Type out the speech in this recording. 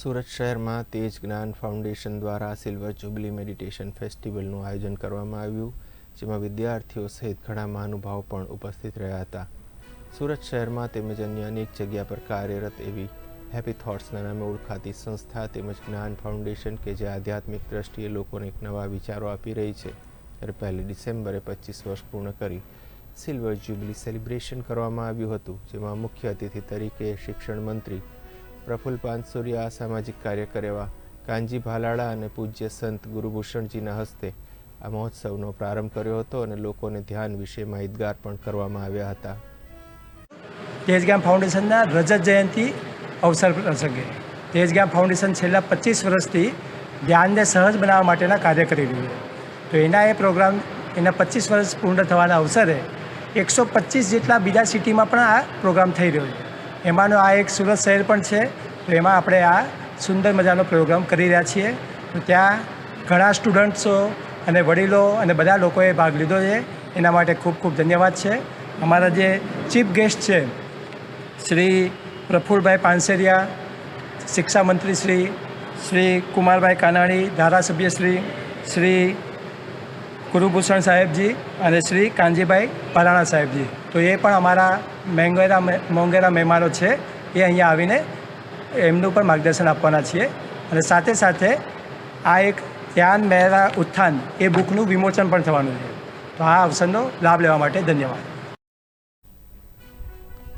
સુરત શહેરમાં તેજ જ્ઞાન ફાઉન્ડેશન દ્વારા સિલ્વર જુબલી મેડિટેશન ફેસ્ટિવલનું આયોજન કરવામાં આવ્યું, જેમાં વિદ્યાર્થીઓ સહિત ઘણા મહાનુભાવો પણ ઉપસ્થિત રહ્યા હતા. સુરત શહેરમાં તેમજ અન્ય અનેક જગ્યા પર કાર્યરત એવી હેપી થોટ્સના નામે ઓળખાતી સંસ્થા તેમજ જ્ઞાન ફાઉન્ડેશન કે જે આધ્યાત્મિક દ્રષ્ટિએ લોકોને એક નવા વિચારો આપી રહી છે. ત્યારે પહેલી ડિસેમ્બરે પચીસ વર્ષ પૂર્ણ કરી સિલ્વર જ્યુબલી સેલિબ્રેશન કરવામાં આવ્યું હતું, જેમાં મુખ્ય અતિથિ તરીકે શિક્ષણ મંત્રી પ્રફુલ્લ પાનસુરિયા સામાજિક કાર્યકર એવા કાનજી ભાલાળા અને પૂજ્ય સંત ગુરુભૂષણજીના હસ્તે આ મહોત્સવનો પ્રારંભ કર્યો હતો અને લોકોને ધ્યાન વિશે માહિતગાર પણ કરવામાં આવ્યા હતા. તેજગામ ફાઉન્ડેશનના રજત જયંતિ અવસર પ્રસંગે તેજગામ ફાઉન્ડેશન છેલ્લા પચીસ વર્ષથી ધ્યાનને સહજ બનાવવા માટેના કાર્ય કરી રહ્યું છે. તો એના એ પ્રોગ્રામ, એના પચીસ વર્ષ પૂર્ણ થવાના અવસરે એકસો પચીસ જેટલા બીજા સિટીમાં પણ આ પ્રોગ્રામ થઈ રહ્યો છે. એમાંનો આ એક સુરત શહેર પણ છે, તો એમાં આપણે આ સુંદર મજાનો પ્રોગ્રામ કરી રહ્યા છીએ. તો ત્યાં ઘણા સ્ટુડન્ટ્સો અને વડીલો અને બધા લોકોએ ભાગ લીધો છે. એના માટે ખૂબ ખૂબ ધન્યવાદ છે. અમારા જે ચીફ ગેસ્ટ છે, શ્રી પ્રફુલભાઈ પાનસેરિયા, શિક્ષા મંત્રી શ્રી શ્રી કુમારભાઈ કાનાણી, ધારાસભ્ય શ્રી શ્રી ગુરુભૂષણ સાહેબજી અને શ્રી કાનજીભાઈ પરાણા સાહેબજી. તો એ પણ અમારા મેંગેરા મોંગેરા મહેમાનો છે. એ અહીંયા આવીને એમનું પણ માર્ગદર્શન આપવાના છીએ. અને સાથે સાથે આ એક ધ્યાન મહેરા ઉત્થાન એ બુકનું વિમોચન પણ થવાનું છે. તો આ અવસરનો લાભ લેવા માટે ધન્યવાદ.